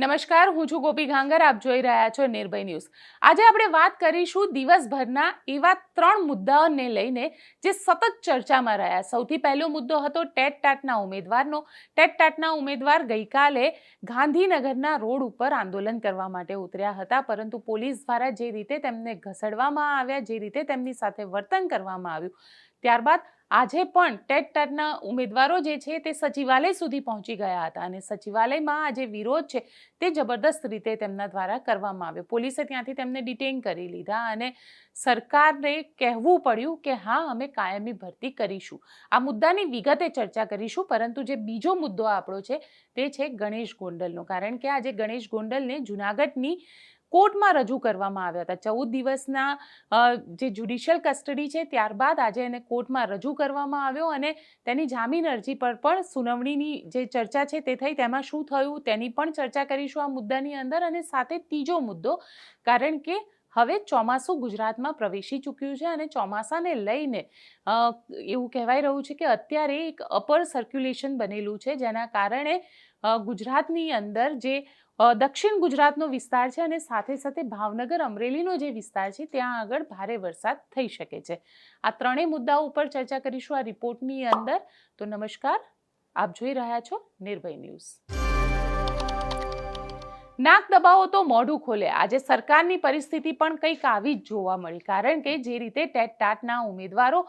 નમસ્કાર, હું છું ગોપી ઘાંગર, આપ જોઈ રહ્યા છો નિર્ભય ન્યૂઝ. આજે આપણે વાત કરીશું દિવસભરના એવા ત્રણ મુદ્દાઓને લઈને જે સતત ચર્ચામાં રહ્યા. સૌથી પહેલો મુદ્દો હતો ટેટ ટાટના ઉમેદવારનો. ટેટ ટાટના ઉમેદવાર ગઈકાલે ગાંધીનગરના રોડ ઉપર આંદોલન કરવા માટે ઉતર્યા હતા, પરંતુ પોલીસ દ્વારા જે રીતે તેમને ઘસડવામાં આવ્યા, જે રીતે તેમની સાથે વર્તન કરવામાં આવ્યું, ત્યારબાદ આજે પણ ટેટ ટાટના ઉમેદવારો જે છે તે સચિવાલય સુધી પહોંચી ગયા હતા અને સચિવાલયમાં આ જે વિરોધ છે તે જબરદસ્ત રીતે તેમના દ્વારા કરવામાં આવ્યો. પોલીસે ત્યાંથી તેમને ડિટેન કરી લીધા અને સરકારને કહેવું પડ્યું કે હા, અમે કાયમી ભરતી કરીશું. આ મુદ્દાની વિગતે ચર્ચા કરીશું, પરંતુ જે બીજો મુદ્દો આપણો છે તે છે ગણેશ ગોંડલનો. કારણ કે આજે ગણેશ ગોંડલને જુનાગઢની કોર્ટમાં રજૂ કરવામાં આવ્યા હતા. ચૌદ દિવસના જે જ્યુડિશિયલ કસ્ટડી છે, ત્યારબાદ આજે એને કોર્ટમાં રજૂ કરવામાં આવ્યો અને તેની જામીન અરજી પર પણ સુનાવણીની જે ચર્ચા છે તે થઈ. તેમાં શું થયું તેની પણ ચર્ચા કરીશું આ મુદ્દાની અંદર અને સાથે ત્રીજો મુદ્દો, કારણ કે હવે ચોમાસું ગુજરાતમાં પ્રવેશી ચૂક્યું છે અને ચોમાસાને લઈને એવું કહેવાય રહ્યું છે કે અત્યારે એક અપર સર્ક્યુલેશન બનેલું છે, જેના કારણે ગુજરાતની અંદર જે દક્ષિણ ગુજરાતનો વિસ્તાર છે અને સાથે સાથે ભાવનગર, અમરેલીનો જે વિસ્તાર છે, ત્યાં આગળ ભારે વરસાદ થઈ શકે છે. આ ત્રણેય મુદ્દાઓ ઉપર ચર્ચા કરીશું આ રિપોર્ટની અંદર. તો નમસ્કાર, આપ જોઈ રહ્યા છો નિર્ભય ન્યૂઝ. નાક દબાવો તો મોઢું ખોલે. આજે સરકારની પરિસ્થિતિ પણ કંઈક આવી જ જોવા મળી. કારણ કે જે રીતે ટેટ ટાટના ઉમેદવારો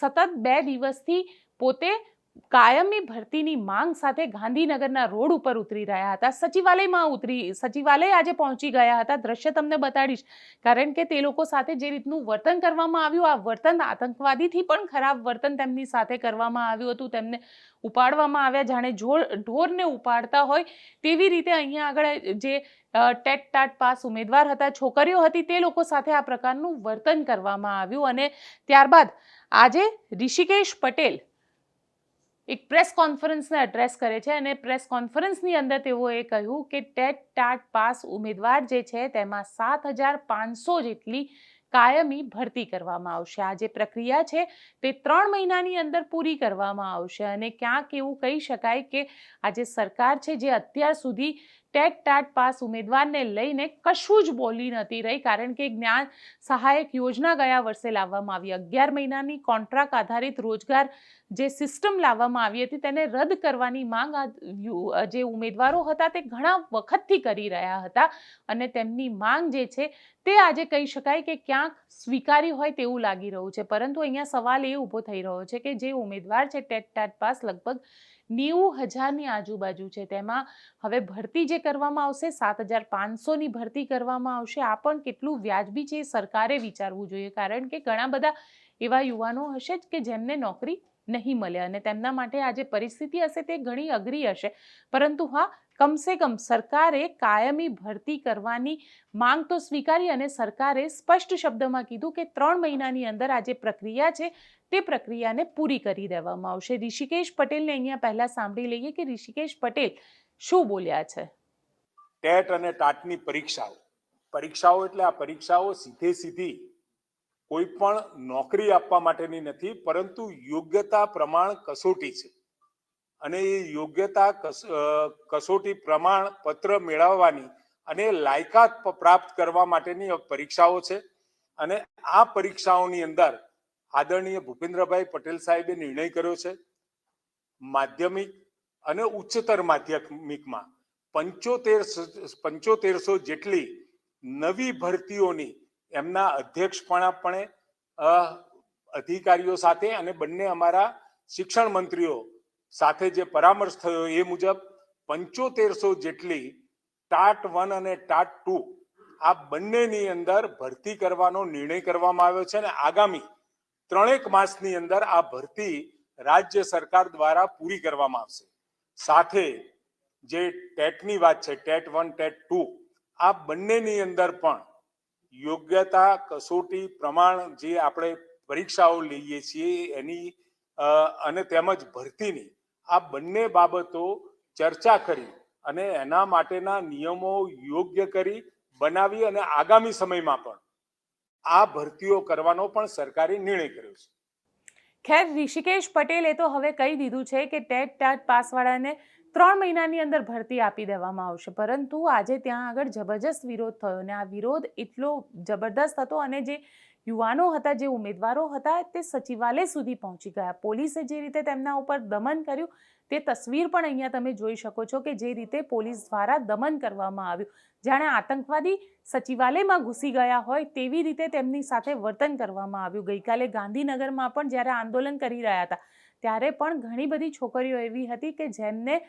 સતત બે દિવસથી પોતે કાયમી ભરતીની માંગ સાથે ગાંધીનગરના રોડ ઉપર ઉતરી રહ્યા હતા. સચિવાલયમાં ઉતરી, સચિવાલય આજે પહોંચી ગયા હતા. દ્રશ્ય તમને બતાડીશ. કારણ કે તે લોકો સાથે જે રીતનું વર્તન કરવામાં આવ્યું, આ વર્તન આતંકવાદીથી પણ ખરાબ વર્તન તેમની સાથે કરવામાં આવ્યું હતું. તેમને ઉપાડવામાં આવ્યા. જાણે ઢોર, ઢોરને ઉપાડતા હોય તેવી રીતે અહીંયા આગળ જે ટેટ ટાટ પાસ ઉમેદવાર હતા, છોકરીઓ હતી, તે લોકો સાથે આ પ્રકારનું વર્તન કરવામાં આવ્યું. અને ત્યારબાદ આજે ઋષિકેશ પટેલ એક પ્રેસ કોન્ફરન્સને એડ્રેસ કરે છે અને પ્રેસ કોન્ફરન્સની અંદર તેઓએ કહ્યું કે ટેટ ટાટ પાસ ઉમેદવાર જે છે તેમાં સાત હજાર પાંચસો જેટલી કાયમી ભરતી કરવામાં આવશે. આ જે પ્રક્રિયા છે તે ત્રણ મહિનાની અંદર પૂરી કરવામાં આવશે અને ક્યાંક એવું કહી શકાય કે આ જે સરકાર છે જે અત્યાર સુધી ટેટ ટાટ પાસ ઉમેદવારને લઈને કશું જ બોલી નથી રહી, કારણ કે જ્ઞાન સહાયક યોજના ગયા વર્ષે લાવવામાં આવી. અગિયાર મહિનાની કોન્ટ્રાક્ટ આધારિત રોજગાર જે સિસ્ટમ લાવવામાં આવી હતી, તેને રદ કરવાની માંગ જે ઉમેદવારો હતા તે ઘણા વખતથી કરી રહ્યા હતા અને તેમની માંગ જે છે તે આજે કહી શકાય કે ક્યાંક સ્વીકારી હોય તેવું લાગી રહ્યું છે. પરંતુ અહીંયા સવાલ એ ઊભો થઈ રહ્યો છે કે જે ઉમેદવાર છે, ટેટ ટાટ પાસ લગભગ નેવું હજારની આજુબાજુ છે. તેમાં હવે ભરતી જે કરવામાં આવશે, સાત હજાર પાંચસોની ભરતી કરવામાં આવશે. આ પણ કેટલું વ્યાજબી છે એ સરકારે વિચારવું જોઈએ. કારણ કે ઘણા બધા એવા યુવાનો હશે જ કે જેમને નોકરી નહીં મળે અને તેમના માટે આ જે પરિસ્થિતિ હશે તે ઘણી અઘરી હશે. પરંતુ હા કમસે કમ સરકારે કાયમી ભરતી કરવાની માંગ તો સ્વીકારી અને સરકારે સ્પષ્ટ શબ્દમાં કીધું કે ત્રણ મહિનાની અંદર આ જે પ્રક્રિયા છે, તે પ્રક્રિયાને પૂરી કરી દેવામાં આવશે. ઋષિકેશ પટેલને અહીંયા પહેલા સાંભળી લઈએ કે ઋષિકેશ પટેલ શું બોલ્યા છે? ટેટ અને ટાટની પરીક્ષાઓ. પરીક્ષાઓ એટલે આ પરીક્ષાઓ સીધે સીધી કોઈ પણ નોકરી આપવા માટેની નથી, પરંતુ યોગ્યતા પ્રમાણ કસોટી છે. અને એ યોગ્યતા કસોટી પ્રમાણ પત્ર મેળવવાની અને લાયકાત પ્રાપ્ત કરવા માટેની પરીક્ષાઓ છે. અને આ પરીક્ષાઓની અંદર આદરણીય ભૂપેન્દ્રભાઈ પટેલ સાહેબે નિર્ણય કર્યો છે માધ્યમિક અને ઉચ્ચતર માધ્યમિકમાં પંચોતેર પંચોતેરસો જેટલી નવી ભરતીઓની એમના અધ્યક્ષપણાપણે અધિકારીઓ સાથે અને બંને અમારા શિક્ષણ મંત્રીઓ સાથે જે પરામર્શ થયો એ મુજબ પંચોતેરસો જેટલી ટાટ વન અને ટાટ ટુ આ બંનેની અંદર ભરતી કરવાનો નિર્ણય કરવામાં આવ્યો છે અને આગામી ત્રણેક માસની અંદર આ ભરતી રાજ્ય સરકાર દ્વારા પૂરી કરવામાં આવશે. સાથે જે ટેટની વાત છે, ટેટ વન, ટેટ ટુ, આ બંનેની અંદર પણ યોગ્યતા, કસોટી, પ્રમાણ જે આપણે પરીક્ષાઓ લઈએ છીએ એની અને તેમજ ભરતીની આ બંને બાબતો ચર્ચા કરી અને એના માટેના નિયમો યોગ્ય કરી બનાવી અને આગામી સમયમાં પણ આ ભરતીઓ કરવાનો પણ સરકારે નિર્ણય કર્યો છે. ખેર, ઋષિકેશ પટેલે તો હવે કહી દીધું છે કે ટેટ ટાટ પાસવાળાને ત્રણ મહિનાની અંદર ભરતી આપી દેવામાં આવશે. પરંતુ આજે ત્યાં આગળ જબરજસ્ત વિરોધ થયો અને આ વિરોધ એટલો જબરદસ્ત હતો અને જે યુવાનો હતા, જે ઉમેદવારો હતા, તે સચિવાલય સુધી પહોંચી ગયા. પોલીસે જે રીતે તેમના ઉપર દમન કર્યું, તે તસવીર પણ અહીંયા તમે જોઈ શકો છો કે જે રીતે પોલીસ દ્વારા દમન કરવામાં આવ્યું. જાણે આતંકવાદી સચિવાલયમાં ઘૂસી ગયા હોય, તેવી રીતે તેમની સાથે વર્તન કરવામાં આવ્યું. ગઈકાલે ગાંધીનગરમાં પણ જ્યારે આંદોલન કરી રહ્યા હતા, ત્યારે પણ ઘણી બધી છોકરીઓ એવી હતી કે જેમને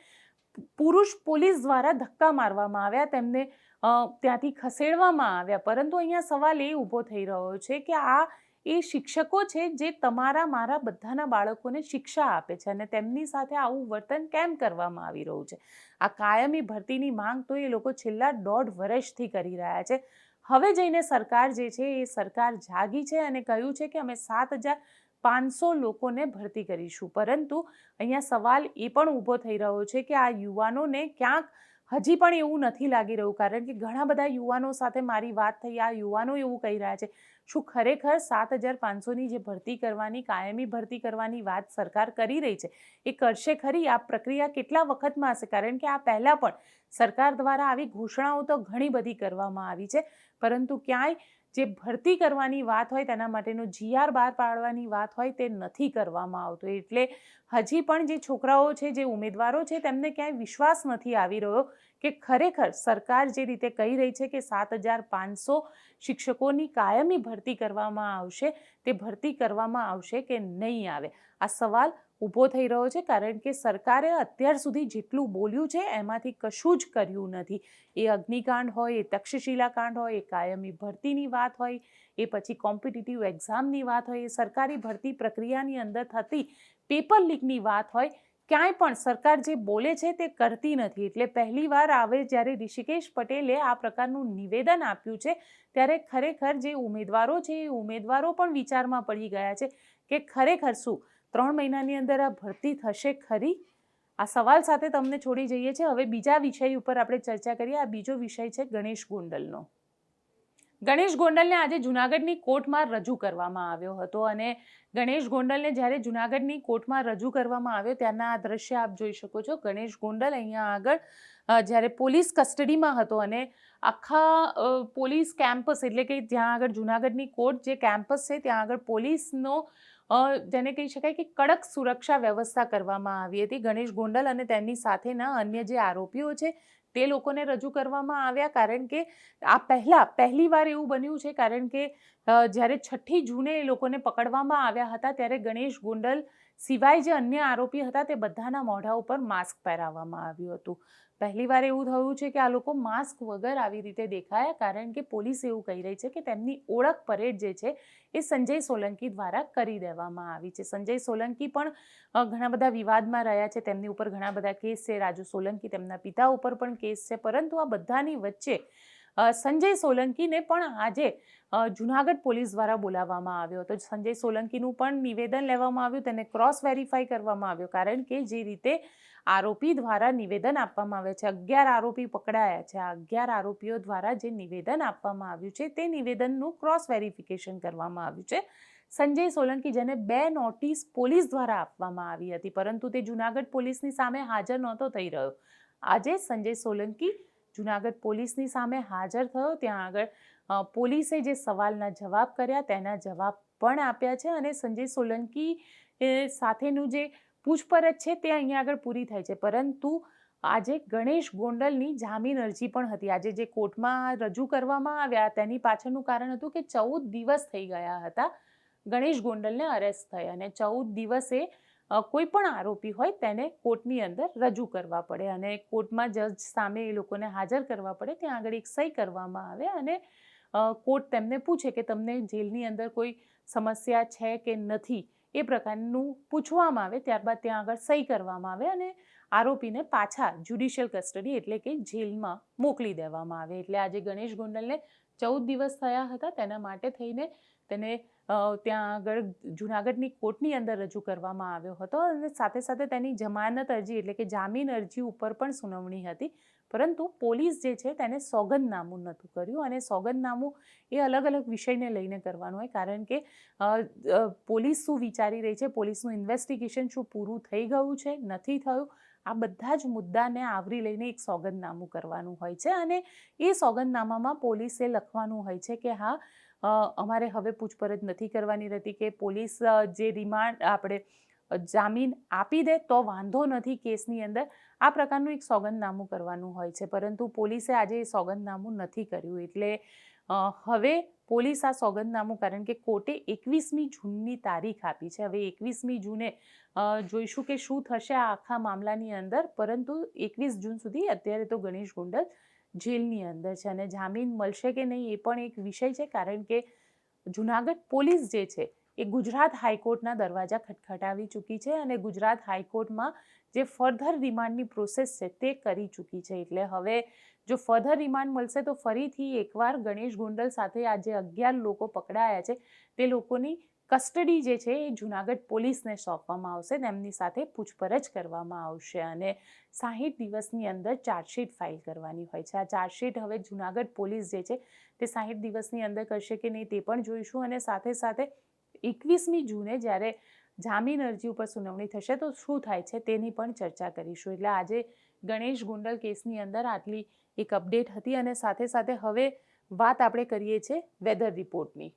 પુરુષ પોલીસ દ્વારા ધક્કા મારવામાં આવ્યા. તેમને ત્યાંથી ખસેડવામાં આવ્યા. પરંતુ અહીંયા સવાલ એ ઊભો થઈ રહ્યો છે કે આ એ શિક્ષકો છે જે તમારા, મારા બધાના બાળકોને શિક્ષા આપે છે અને તેમની સાથે આવું વર્તન કેમ કરવામાં આવી રહ્યું છે? આ કાયમી ભરતીની માંગ તો એ લોકો છેલ્લા દોઢ વર્ષથી કરી રહ્યા છે. હવે જઈને સરકાર જે છે એ સરકાર જાગી છે અને કહ્યું છે કે અમે સાત હજાર પાંચસો લોકોને ભરતી કરીશું. પરંતુ અહીંયા સવાલ એ પણ ઊભો થઈ રહ્યો છે કે આ યુવાનોને ક્યાંક હજી પણ એવું નથી લાગી રહ્યું કારણ કે ઘણા બધા યુવાનો સાથે મારી વાત થઈ, આ યુવાનો એવું કહી રહ્યા છે. શું ખરેખર સાત હજાર પાંચસોની જે ભરતી કરવાની, કાયમી ભરતી કરવાની વાત સરકાર કરી રહી છે, એ કરશે ખરી? આ પ્રક્રિયા કેટલા વખતમાં હશે? કારણ કે આ પહેલાં પણ સરકાર દ્વારા આવી ઘોષણાઓ તો ઘણી બધી કરવામાં આવી છે. પરંતુ ક્યાંય જે ભરતી કરવાની વાત હોય તેના માટેનો જીઆર બહાર પાડવાની વાત હોય તે નથી કરવામાં આવતો. એટલે હજી પણ જે છોકરાઓ છે, જે ઉમેદવારો છે, તેમને ક્યાંય વિશ્વાસ નથી આવી રહ્યો કે ખરેખર સરકાર જે રીતે કહી રહી છે કે સાત હજાર પાંચસો શિક્ષકોની કાયમી ભરતી કરવામાં આવશે, તે ભરતી કરવામાં આવશે કે નહીં આવે? આ સવાલ ઊભો થઈ રહ્યો છે કારણ કે સરકારે અત્યાર સુધી જેટલું બોલ્યું છે, એમાંથી કશું જ કર્યું નથી. એ અગ્નિકાંડ હોય, એ તક્ષશિલા કાંડ હોય, એ કાયમી ભરતીની વાત હોય, એ પછી કોમ્પિટિટિવ એક્ઝામની વાત હોય, એ સરકારી ભરતી પ્રક્રિયાની અંદર થતી પેપર લીકની વાત હોય ક્યાંય પણ સરકાર જે બોલે છે તે કરતી નથી. એટલે પહેલીવાર આવે જ્યારે ઋષિકેશ પટેલે આ પ્રકારનું નિવેદન આપ્યું છે, ત્યારે ખરેખર જે ઉમેદવારો છે, એ ઉમેદવારો પણ વિચારમાં પડી ગયા છે કે ખરેખર શું? ત્રણ મહિનાની અંદર આ ભરતી થશે ખરી? આ સવાલ સાથે તમને છોડી જઈએ છીએ. હવે બીજા વિષય ઉપર આપણે ચર્ચા કરીએ. આ બીજો વિષય છે ગણેશ ગોંડલનો. ગણેશ ગોંડલને આજે જુનાગઢની કોર્ટમાં રજૂ કરવામાં આવ્યો હતો અને ગણેશ ગોંડલને જ્યારે જુનાગઢની કોર્ટમાં રજૂ કરવામાં આવ્યો ત્યારના આ દ્રશ્ય આપ જોઈ શકો છો. ગણેશ ગોંડલ અહીંયા આગળ જ્યારે પોલીસ કસ્ટડીમાં હતો અને આખા પોલીસ કેમ્પસ એટલે કે જ્યાં આગળ જુનાગઢની કોર્ટ જે કેમ્પસ છે, ત્યાં આગળ પોલીસનો જેને કહી શકાય કે કડક સુરક્ષા વ્યવસ્થા કરવામાં આવી હતી. ગણેશ ગોંડલ અને તેમની સાથેના અન્ય જે આરોપીઓ છે તે લોકોને રજૂ કરવામાં આવ્યા કારણ કે આ પહેલાં, પહેલી વાર એવું બન્યું છે કારણ કે જ્યારે છઠ્ઠી જૂને એ લોકોને પકડવામાં આવ્યા હતા ત્યારે ગણેશ ગોંડલ સિવાય જે અન્ય આરોપી હતા તે બધાના મોઢા ઉપર માસ્ક પહેરાવવામાં આવ્યું હતું. પહેલી વાર એવું થયું છે કે આ લોકો માસ્ક વગર આવી રીતે દેખાયા કારણ કે પોલીસ એવું કહી રહી છે કે તેમની ઓળખ પરેડ જે છે એ સંજય સોલંકી દ્વારા કરી દેવામાં આવી છે. સંજય સોલંકી પણ ઘણા બધા વિવાદમાં રહ્યા છે. તેમની ઉપર ઘણા બધા કેસ છે. રાજુ સોલંકી તેમના પિતા ઉપર પણ કેસ છે. પરંતુ આ બધાની વચ્ચે સંજય સોલંકીને પણ આજે જુનાગઢ પોલીસ દ્વારા બોલાવવામાં આવ્યો હતો. સંજય સોલંકીનું પણ નિવેદન લેવામાં આવ્યું, તેને ક્રોસ વેરીફાઈ કરવામાં આવ્યો. કારણ કે જે રીતે આરોપી દ્વારા નિવેદન આપવામાં આવે છે, અગિયાર આરોપી પકડાયા છે. આ અગિયાર આરોપીઓ દ્વારા જે નિવેદન આપવામાં આવ્યું છે, તે નિવેદનનું ક્રોસ વેરિફિકેશન કરવામાં આવ્યું છે. સંજય સોલંકી જેને બે નોટિસ પોલીસ દ્વારા આપવામાં આવી હતી, પરંતુ તે જુનાગઢ પોલીસની સામે હાજર નહોતો થઈ રહ્યો. આજે સંજય સોલંકી જુનાગઢ પોલીસની સામે હાજર થયો. ત્યાં આગળ પોલીસે જે સવાલના જવાબ કર્યા તેના જવાબ પણ આપ્યા છે અને સંજય સોલંકી સાથેનું જે પૂછપરછ છે તે અહીંયા આગળ પૂરી થાય છે. પરંતુ આજે ગણેશ ગોંડલની જામીન અરજી પણ હતી. આજે જે કોર્ટમાં રજૂ કરવામાં આવ્યા તેની પાછળનું કારણ હતું કે ચૌદ દિવસ થઈ ગયા હતા ગણેશ ગોંડલને અરેસ્ટ થઈ અને ચૌદ દિવસે કોઈ પણ આરોપી હોય તેને કોર્ટની અંદર રજૂ કરવા પડે અને કોર્ટમાં જજ સામે એ લોકોને હાજર કરવા પડે. ત્યાં આગળ એક સહી કરવામાં આવે અને કોર્ટ તેમને પૂછે કે તમને જેલની અંદર કોઈ સમસ્યા છે કે નથી એ પ્રકારનું પૂછવામાં આવે. ત્યારબાદ ત્યાં આગળ સહી કરવામાં આવે અને આરોપીને પાછા જ્યુડિશિયલ કસ્ટડી એટલે કે જેલમાં મોકલી દેવામાં આવે. એટલે આજે ગણેશ ગોંડલને ચૌદ દિવસ થયા હતા. તેના માટે થઈને તેને ત્યાં આગળ જૂનાગઢની કોર્ટની અંદર રજૂ કરવામાં આવ્યો હતો અને સાથે સાથે તેની જમાનત અરજી એટલે કે જામીન અરજી ઉપર પણ સુનાવણી હતી. પરંતુ પોલીસ જે છે તેને સોગંદનામું નહોતું કર્યું અને સોગંદનામું એ અલગ અલગ વિષયને લઈને કરવાનું હોય. કારણ કે પોલીસ શું વિચારી રહી છે? પોલીસનું ઇન્વેસ્ટિગેશન શું પૂરું થઈ ગયું છે? નથી થયું? આ બધા જ મુદ્દાને આવરી લઈને એક સોગંદનામું કરવાનું હોય છે અને એ સોગંદનામામાં પોલીસે લખવાનું હોય છે કે હા અમારે હવે પૂછપરછ નથી કરવાની રહેતી કે પોલીસ જે રિમાન્ડ આપણે જામીન આપી દે તો વાંધો નથી કેસની અંદર. આ પ્રકારનું એક સોગંદનામું કરવાનું હોય છે. પરંતુ પોલીસે આજે એ સોગંદનામું નથી કર્યું. એટલે હવે પોલીસ આ સોગંદનામું કારણ કે કોર્ટે એકવીસમી જૂનની તારીખ આપી છે. હવે એકવીસમી જૂને જોઈશું કે શું થશે આ આખા મામલાની અંદર. પરંતુ એકવીસ જૂન સુધી અત્યારે તો ગણેશ ગોંડલ જેલની અંદર છે અને જામીન મળશે કે નહીં એ પણ એક વિષય છે, કારણ કે જુનાગઢ પોલીસ જે છે એ ગુજરાત હાઈકોર્ટના દરવાજા ખટખટાવી ચૂકી છે અને ગુજરાત હાઈકોર્ટમાં જે ફર્ધર રિમાન્ડની પ્રોસેસ છે તે કરી ચૂકી છે. એટલે હવે જો ફર્ધર રિમાન્ડ મળશે તો ફરીથી એકવાર ગણેશ ગોંડલ સાથે આજે અગિયાર લોકો પકડાયા છે. તે લોકોની કસ્ટડી જે છે એ જુનાગઢ પોલીસને સોંપવામાં આવશે તેમની સાથે પૂછપરછ કરવામાં આવશે અને સાહીઠ દિવસની અંદર ચાર્જશીટ ફાઇલ કરવાની હોય છે. આ ચાર્જશીટ હવે જુનાગઢ પોલીસ જે છે તે સાહીઠ દિવસની અંદર કરશે કે નહીં તે પણ જોઈશું અને સાથે સાથે એકવીસમી જૂને જ્યારે જામીન અરજી ઉપર સુનાવણી થશે તો શું થાય છે તેની પણ ચર્ચા કરીશું. એટલે આજે ગણેશ ગુંડલ કેસની અંદર આટલી એક અપડેટ હતી અને સાથે સાથે હવે વાત આપણે કરીએ છીએ વેધર રિપોર્ટની.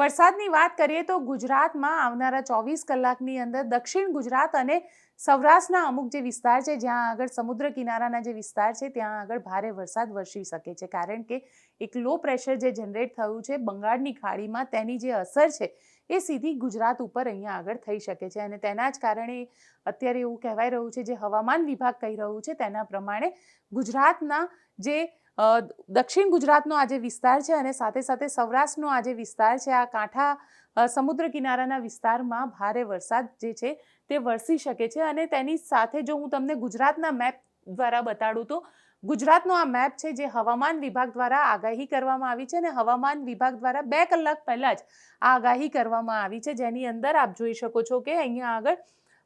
વરસાદની વાત કરીએ તો ગુજરાતમાં આવનારા ચોવીસ કલાકની અંદર દક્ષિણ ગુજરાત અને સૌરાષ્ટ્રના અમુક જે વિસ્તાર છે, જ્યાં આગળ સમુદ્ર કિનારાના જે વિસ્તાર છે, ત્યાં આગળ ભારે વરસાદ વરસી શકે છે. કારણ કે એક લો પ્રેશર જે જનરેટ થયું છે, બંગાળની ખાડીમાં તેની જે અસર છે, એ સીધી ગુજરાત ઉપર અહીંયા આગળ થઈ શકે છે. અને તેના જ કારણે અત્યારે એવું કહેવાય રહ્યું છે, જે હવામાન વિભાગ કહી રહ્યું છે, તેના પ્રમાણે ગુજરાતના જે દક્ષિણ ગુજરાતનો આ જે વિસ્તાર છે અને સાથે સાથે સૌરાષ્ટ્રનો આ જે વિસ્તાર છે. આ કાંઠા સમુદ્ર કિનારાના વિસ્તારમાં ભારે વરસાદ જે છે તે વરસી શકે છે અને તેની સાથે જો હું તમને ગુજરાતના મેપ દ્વારા બતાડું તો ગુજરાતનો આ મેપ છે જે હવામાન વિભાગ દ્વારા આગાહી કરવામાં આવી છે અને હવામાન વિભાગ દ્વારા બે કલાક પહેલાં જ આ આગાહી કરવામાં આવી છે. જેની અંદર આપ જોઈ શકો છો કે અહીંયા આગળ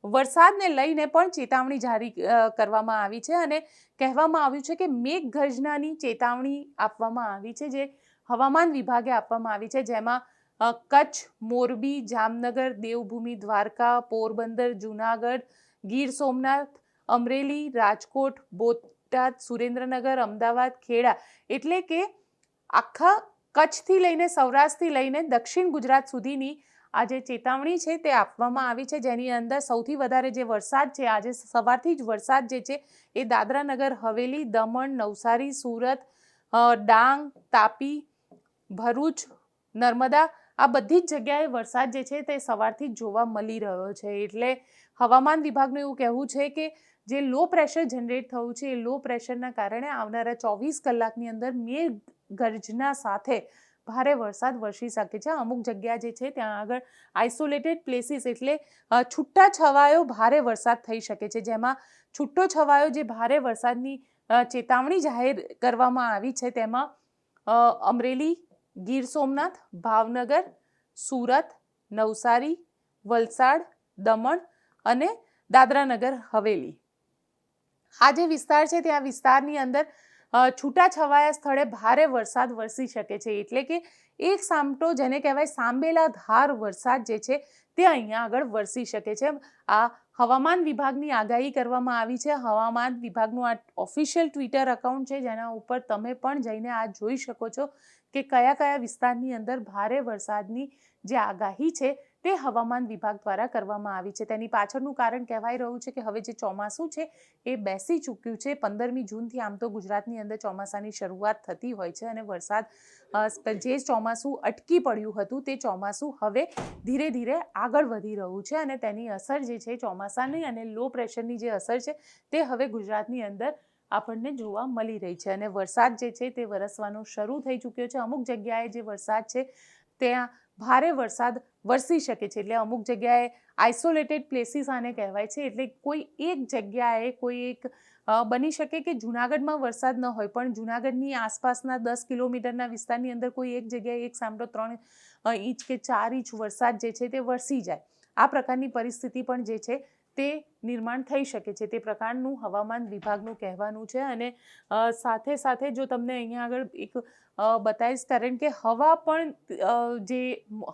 વરસાદને લઈને પણ ચેતવણી જારી કરવામાં આવી છે અને કહેવામાં આવ્યું છે કે મેઘગર્જનાની ચેતવણી આપવામાં આવી છે જે હવામાન વિભાગે આપવામાં આવી છે. જેમાં કચ્છ, મોરબી, જામનગર, દેવભૂમિ, દ્વારકા, પોરબંદર, જુનાગઢ, ગીર સોમનાથ, અમરેલી, રાજકોટ, બોટાદ, સુરેન્દ્રનગર, અમદાવાદ, ખેડા એટલે કે આખા કચ્છથી લઈને સૌરાષ્ટ્રથી લઈને દક્ષિણ ગુજરાત સુધીની આ જે ચેતવણી છે તે આપવામાં આવી છે, જેની અંદર સૌથી વધારે જે વરસાદ છે, આજે સવારથી જ વરસાદ જે છે એ દાદરા નગર હવેલી, દમણ, નવસારી, સુરત ડાંગ, તાપી, ભરૂચ, નર્મદા આ બધી જ જગ્યાએ વરસાદ જે છે તે સવારથી જ જોવા મળી રહ્યો છે. એટલે હવામાન વિભાગનું એવું કહેવું છે કે જે લો પ્રેશર જનરેટ થયું છે, એ લો પ્રેશરના કારણે આવનારા ચોવીસ કલાકની અંદર મેઘ ગર્જના સાથે ભારે વરસાદ વરસી શકે છે. અમુક જગ્યા જે છે ત્યાં આગળ આઇસોલેટેડ પ્લેસીસ એટલે છૂટા છવાયો ભારે વરસાદ થઈ શકે છે. જેમાં છૂટો છવાયો જે ભારે વરસાદની ચેતવણી જાહેર કરવામાં આવી છે તેમાં અમરેલી, ગીર સોમનાથ, ભાવનગર, સુરત, નવસારી, વલસાડ, દમણ અને દાદરાનગર, હવેલી. આ જે વિસ્તાર છે, ત્યાં વિસ્તારની અંદર છૂટાછવાયા સ્થળે ભારે વરસાદ વરસી શકે છે. એટલે કે એક સામટો જેને કહેવાય સાંબેલા ધાર વરસાદ જે છે, તે અહીંયા આગળ વરસી શકે છે. આ હવામાન વિભાગની આગાહી કરવામાં આવી છે. હવામાન વિભાગનું આ ઓફિશિયલ ટ્વિટર અકાઉન્ટ છે, જેના ઉપર તમે પણ જઈને આ જોઈ શકો છો કે કયા કયા વિસ્તારની અંદર ભારે વરસાદની જે આગાહી છે તે હવામાન વિભાગ દ્વારા કરવામાં આવી છે. તેની પાછળનું કારણ કહેવાય રહ્યું છે કે હવે જે ચોમાસું છે, એ બેસી ચૂક્યું છે. પંદરમી જૂનથી આમ તો ગુજરાતની અંદર ચોમાસાની શરૂઆત થતી હોય છે અને વરસાદ જે ચોમાસું અટકી પડ્યું હતું, તે ચોમાસું હવે ધીરે ધીરે આગળ વધી રહ્યું છે અને તેની અસર જે છે, ચોમાસાની અને લો પ્રેશરની જે અસર છે, તે હવે ગુજરાતની અંદર આપણને જોવા મળી રહી છે. અને વરસાદ જે છે, તે વરસવાનો શરૂ થઈ ચૂક્યો છે. અમુક જગ્યાએ જે વરસાદ છે, ત્યાં ભારે વરસાદ વરસી શકે છે એટલે અમુક જગ્યાએ આઇસોલેટેડ પ્લેસીસ આને કહેવાય છે એટલે કોઈ એક જગ્યાએ કોઈ એક બની શકે કે જુનાગઢમાં વરસાદ ન હોય, પણ જુનાગઢની આસપાસના દસ કિલોમીટરના વિસ્તારની અંદર કોઈ એક જગ્યાએ એક સામટો ત્રણ ઇંચ કે ચાર ઇંચ વરસાદ જે છે તે વરસી જાય. આ પ્રકારની પરિસ્થિતિ પણ જે છે તે નિર્માણ થઈ શકે છે. તે પ્રકારનું હવામાન વિભાગનું કહેવાનું છે અને સાથે સાથે જો તમને અહીંયા આગળ એક બતાવીશ કારણ કે હવા પણ જે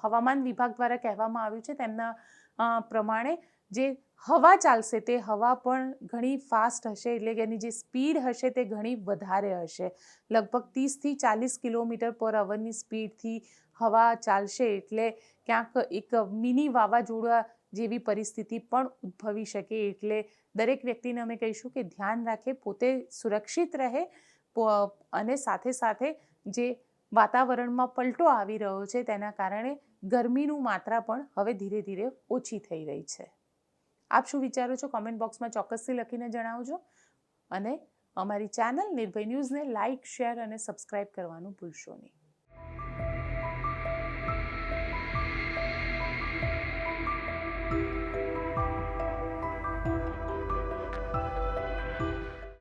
હવામાન વિભાગ દ્વારા કહેવામાં આવ્યું છે તેમના પ્રમાણે જે હવા ચાલશે તે હવા પણ ઘણી ફાસ્ટ હશે એટલે કે એની જે સ્પીડ હશે તે ઘણી વધારે હશે. લગભગ ત્રીસથી ચાલીસ કિલોમીટર પર અવરની સ્પીડથી હવા ચાલશે એટલે ક્યાંક એક મિની વાવાઝોડા જેવી પરિસ્થિતિ પણ ઉદ્ભવી શકે. એટલે દરેક વ્યક્તિને અમે કહીશું કે ધ્યાન રાખે, પોતે સુરક્ષિત રહે અને સાથે સાથે જે વાતાવરણમાં પલટો આવી રહ્યો છે તેના કારણે ગરમીનું માત્રા પણ હવે ધીરે ધીરે ઓછી થઈ રહી છે. આપ શું વિચારો છો? કોમેન્ટ બોક્સમાં ચોક્કસથી લખીને જણાવજો. અને અમારી ચેનલ નિર્ભય ન્યૂઝને લાઇક શેર અને સબસ્ક્રાઇબ કરવાનું ભૂલશો નહીં.